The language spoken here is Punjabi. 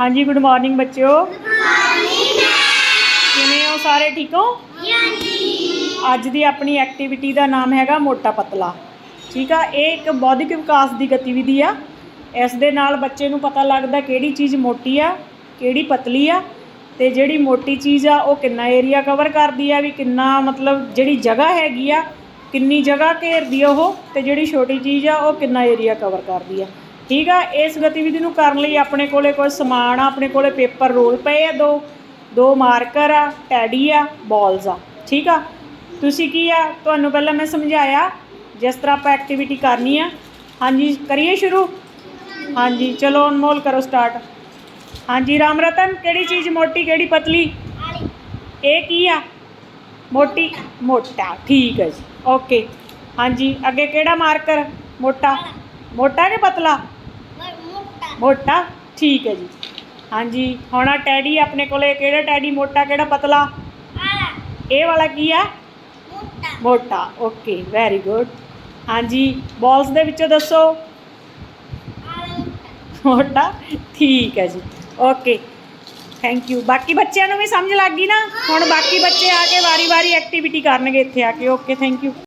ਹਾਂਜੀ ਗੁੱਡ ਮਾਰਨਿੰਗ ਬੱਚਿਓ। ਕਿਵੇਂ ਹੋ ਸਾਰੇ ਠੀਕ ਹੋ? ਅੱਜ ਦੀ ਆਪਣੀ ਐਕਟੀਵਿਟੀ ਦਾ ਨਾਮ ਹੈਗਾ ਮੋਟਾ ਪਤਲਾ। ਠੀਕ ਆ ਇਹ ਇੱਕ ਬੌਧਿਕ ਵਿਕਾਸ ਦੀ ਗਤੀਵਿਧੀ ਆ। ਇਸ ਦੇ ਨਾਲ ਬੱਚੇ ਨੂੰ ਪਤਾ ਲੱਗਦਾ ਕਿਹੜੀ ਚੀਜ਼ ਮੋਟੀ ਆ ਕਿਹੜੀ ਪਤਲੀ ਆ ਤੇ ਜਿਹੜੀ ਮੋਟੀ ਚੀਜ਼ ਆ ਉਹ ਕਿੰਨਾ ਏਰੀਆ ਕਵਰ ਕਰਦੀ ਆ ਵੀ ਕਿੰਨਾ ਮਤਲਬ ਜਿਹੜੀ ਜਗ੍ਹਾ ਹੈਗੀ ਆ ਕਿੰਨੀ ਜਗ੍ਹਾ ਘੇਰਦੀ ਆ ਉਹ ਤੇ ਜਿਹੜੀ ਛੋਟੀ ਚੀਜ਼ ਆ ਉਹ ਕਿੰਨਾ ਏਰੀਆ ਕਵਰ ਕਰਦੀ ਆ। ਠੀਕ ਆ ਇਸ ਗਤੀਵਿਧੀ ਨੂੰ ਕਰਨ ਲਈ ਆਪਣੇ ਕੋਲੇ ਕੋਈ ਸਮਾਨ ਆ ਆਪਣੇ ਕੋਲੇ ਪੇਪਰ ਰੋਲ ਪਏ ਆ ਦੋ ਦੋ ਮਾਰਕਰ ਆ ਟੈਡੀ ਆ ਬਾਲਸ ਆ ਠੀਕ ਆ? ਤੁਸੀਂ ਕੀ ਆ ਤੁਹਾਨੂੰ ਪਹਿਲਾਂ ਮੈਂ ਸਮਝਾਇਆ ਜਿਸ ਤਰ੍ਹਾਂ ਆਪਾਂ ਐਕਟੀਵਿਟੀ ਕਰਨੀ ਆ ਹਾਂਜੀ ਕਰੀਏ ਸ਼ੁਰੂ? ਹਾਂਜੀ ਚਲੋ ਅਨਮੋਲ ਕਰੋ ਸਟਾਰਟ ਹਾਂਜੀ ਰਾਮ ਰਤਨ ਕਿਹੜੀ ਚੀਜ਼ ਮੋਟੀ ਕਿਹੜੀ ਪਤਲੀ? ਇਹ ਕੀ ਆ? ਮੋਟੀ ਮੋਟਾ ਠੀਕ ਹੈ ਜੀ ਓਕੇ। ਹਾਂਜੀ ਅੱਗੇ ਕਿਹੜਾ ਮਾਰਕਰ? ਮੋਟਾ। ਮੋਟਾ ਕਿ ਪਤਲਾ? ਮੋਟਾ? ਠੀਕ ਹੈ ਜੀ। ਹਾਂਜੀ ਹੁਣ ਆ ਟੈਡੀ ਆਪਣੇ ਕੋਲੇ ਕਿਹੜਾ ਟੈਡੀ ਮੋਟਾ ਕਿਹੜਾ ਪਤਲਾ? ਇਹ ਵਾਲਾ ਕੀ ਆ? ਮੋਟਾ। ਓਕੇ ਵੈਰੀ ਗੁੱਡ ਹਾਂਜੀ ਬਾਲਸ ਦੇ ਵਿੱਚੋਂ ਦੱਸੋ। ਮੋਟਾ ਠੀਕ ਹੈ ਜੀ। ਓਕੇ ਥੈਂਕ ਯੂ ਬਾਕੀ ਬੱਚਿਆਂ ਨੂੰ ਵੀ ਸਮਝ ਲੱਗ ਗਈ ਨਾ? ਹੁਣ ਬਾਕੀ ਬੱਚੇ ਆ ਕੇ ਵਾਰੀ-ਵਾਰੀ ਐਕਟੀਵਿਟੀ ਕਰਨਗੇ ਇੱਥੇ ਆ ਕੇ। Okay thank you